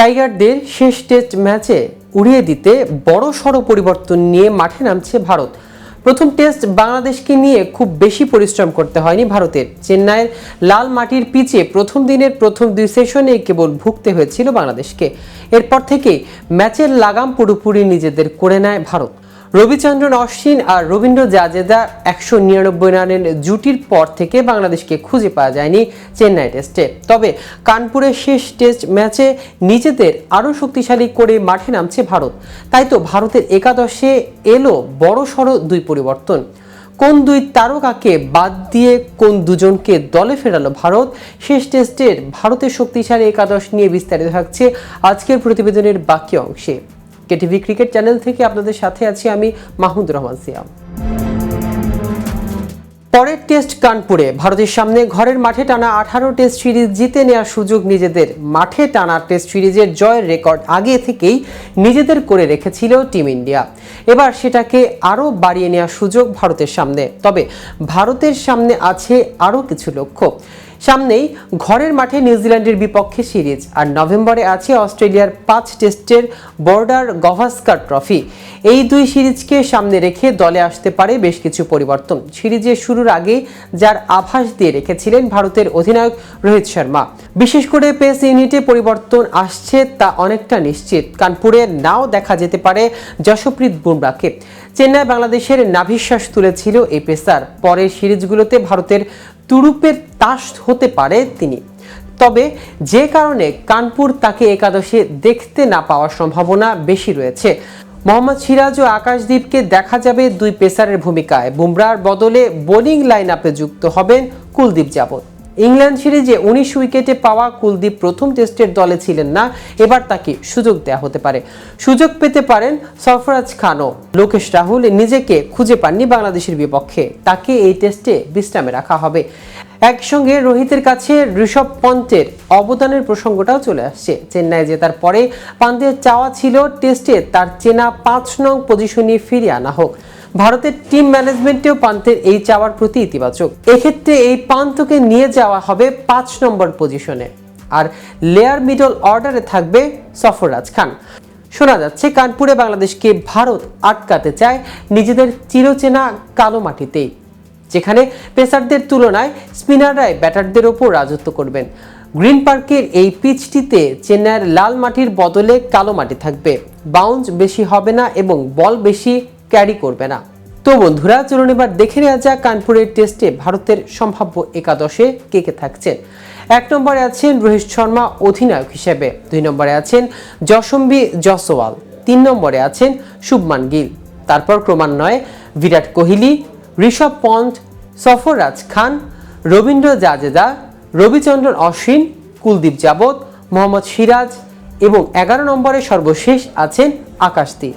টাইগারদের শেষ টেস্ট ম্যাচে উড়িয়ে দিতে বড় সড় পরিবর্তন নিয়ে মাঠে নামছে ভারত। প্রথম টেস্ট বাংলাদেশকে নিয়ে খুব বেশি পরিশ্রম করতে হয়নি ভারতের। চেন্নাইয়ের লাল মাটির পিচে প্রথম দিনের প্রথম দুই সেশনে কেবল ভুগতে হয়েছিল বাংলাদেশকে। এরপর থেকে ম্যাচের লাগাম পুরোপুরি নিজেদের করে নেয় ভারত। রবিচন্দ্রন অশ্বিন আর রবীন্দ্র জাজেদা একশো নিরানব্বই রানের জুটির পর থেকে বাংলাদেশকে খুঁজে পাওয়া যায়নি চেন্নাই টেস্টে। তবে কানপুরের শেষ টেস্ট ম্যাচে নিজেদের আরও শক্তিশালী করে মাঠে নামছে ভারত। তাই তো ভারতের একাদশে এলো বড় সড়ো দুই পরিবর্তন। কোন দুই তারকাকে বাদ দিয়ে কোন দুজনকে দলে ফেরালো ভারত, শেষ টেস্টের ভারতের শক্তিশালী একাদশ নিয়ে বিস্তারিত থাকছে আজকের প্রতিবেদনের বাকি অংশে। কেটিভি ক্রিকেট চ্যানেল থেকে আপনাদের সাথে আছি আমি মাহমুদ রহমান সিয়াম। পরের টেস্ট কানপুরে, ভারতের সামনে ঘরের মাঠে টানা আঠারো টেস্ট সিরিজ জিতে নেওয়ার সুযোগ নিজেদের। মাঠে টানা টেস্ট সিরিজের জয়ের রেকর্ড আগে থেকেই নিজেদের করে রেখেছিল টিম ইন্ডিয়া। এবার সেটাকে আরও বাড়িয়ে নেওয়ার সুযোগ ভারতের সামনে। তবে ভারতের সামনে আছে আরও কিছু লক্ষ্য। সামনেই ঘরের মাঠে নিউজিল্যান্ডের বিপক্ষে সিরিজ। আর নভেম্বরে আছে অস্ট্রেলিয়ার পাঁচ টেস্টের বর্ডার গভাস্কার ট্রফি। এই দুই সিরিজকে সামনে রেখে দলে আসতে পারে বেশ কিছু পরিবর্তন। সিরিজের শুরুর আগে যার আভাস দিয়ে রেখেছিলেন ভারতের অধিনায়ক রোহিত শর্মা। বিশেষ করে পেস ইউনিটে পরিবর্তন আসছে তা অনেকটা নিশ্চিত। কানপুরে নাও দেখা যেতে পারে যশপ্রীত বুমরাকে চেন্নাই বাংলাদেশের নাভিশ্বাস তুলেছিল এই পেসার। পরের সিরিজগুলোতে ভারতের তুরুপের তাস হতে পারে তিনি। তবে যে কারণে কানপুর তাকে একাদশে দেখতে না পাওয়ার সম্ভাবনা বেশি রয়েছে। মোহাম্মদ সিরাজ ও আকাশদীপকে দেখা যাবে দুই পেসারের ভূমিকায়। বুমরার বদলে বোলিং লাইন আপে যুক্ত হবেন কুলদীপ যাবত ইংল্যান্ড সিরিজে উনিশ উইকেটে পাওয়া কুলদীপ প্রথম টেস্টের দলে ছিলেন না, এবার তাকে সুযোগ দেওয়া হতে পারে। সুযোগ পেতে পারেন সরফরাজ খানও। লোকেশ রাহুল নিজেকে খুঁজে পাননি বাংলাদেশের বিপক্ষে। তাকে এই টেস্টে বিশ্রামে রাখা হবে। একসঙ্গে রোহিতের কাছে ঋষভ পন্তের অবদানের প্রসঙ্গটাও চলে আসছে। চেন্নাই জেতার পরে পান্তের চাওয়া ছিল টেস্টে তার চেনা পাঁচ নং পজিশনে ফিরিয়ে আনা হোক। ভারতের টিম ম্যানেজমেন্টেও পান্তের এই চাওয়ার প্রতি ইতিবাচক। এক্ষেত্রে এই পান্তকে নিয়ে যাওয়া হবে পাঁচ নম্বর পজিশনে আর লেয়ার মিডল অর্ডারে থাকবে সফররাজ খান। শোনা যাচ্ছে, কানপুরে বাংলাদেশকে ভারত আটকাতে চায় নিজেদের চিরচেনা কালো মাটিতেই, যেখানে পেসারদের তুলনায় স্পিনাররাই ব্যাটারদের ওপর রাজত্ব করবেন। গ্রিন পার্কের এই পিচটিতে চেন্নাইয়ের লাল মাটির বদলে কালো মাটি থাকবে। বাউন্স বেশি হবে না এবং বল বেশি ক্যারি করবে না। তো বন্ধুরা, চলুন এবার দেখে নেওয়া যাক কানপুরের টেস্টে ভারতের সম্ভাব্য একাদশে কে কে থাকছেন। এক নম্বরে আছেন রোহিত শর্মা, অধিনায়ক হিসেবে। দুই নম্বরে আছেন যশম্বী জসওয়াল তিন নম্বরে আছেন শুভমান গিল। তারপর ক্রমান্বয়ে বিরাট কোহলি, ঋষভ পন্থ সফররাজ খান, রবীন্দ্র জাজেদা রবিচন্দ্রন অশ্বিন, কুলদীপ যাবত মোহাম্মদ সিরাজ এবং এগারো নম্বরে সর্বশেষ আছেন আকাশদীপ